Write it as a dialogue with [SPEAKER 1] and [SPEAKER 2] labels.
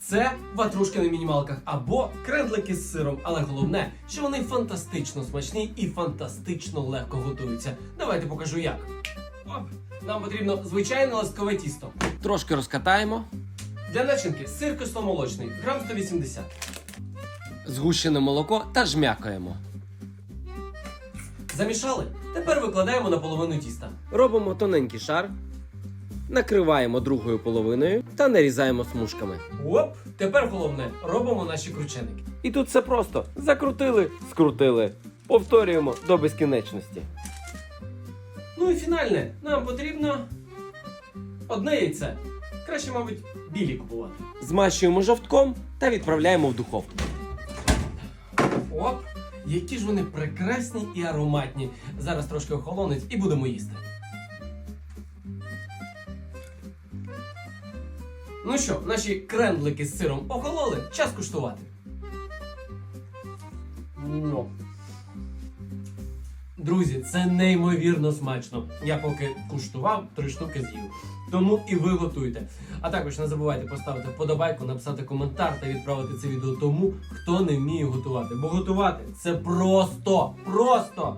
[SPEAKER 1] Це ватрушки на мінімалках або крендлики з сиром. Але головне, що вони фантастично смачні і фантастично легко готуються. Давайте покажу як. Нам потрібно звичайне ласкове тісто. Трошки розкатаємо. Для начинки сир кисломолочний, грам 180. Згущене молоко та жмякаємо. Замішали? Тепер викладаємо на половину тіста. Робимо тоненький шар, накриваємо другою половиною та нарізаємо смужками. Оп! Тепер головне робимо наші крученики. І тут все просто: закрутили, скрутили. Повторюємо до безкінечності. Ну і фінальне, нам потрібно одне яйце. Краще, мабуть, білі купувати. Змащуємо жовтком та відправляємо в духовку. Оп! Які ж вони прекрасні і ароматні. Зараз трошки охолонуть і будемо їсти. Ну що, наші крендлики з сиром охололи, час куштувати. Ну. Друзі, це неймовірно смачно. Я поки куштував, три штуки з'їв. Тому і ви готуйте. А також не забувайте поставити вподобайку, написати коментар та відправити це відео тому, хто не вміє готувати. Бо готувати це просто, просто.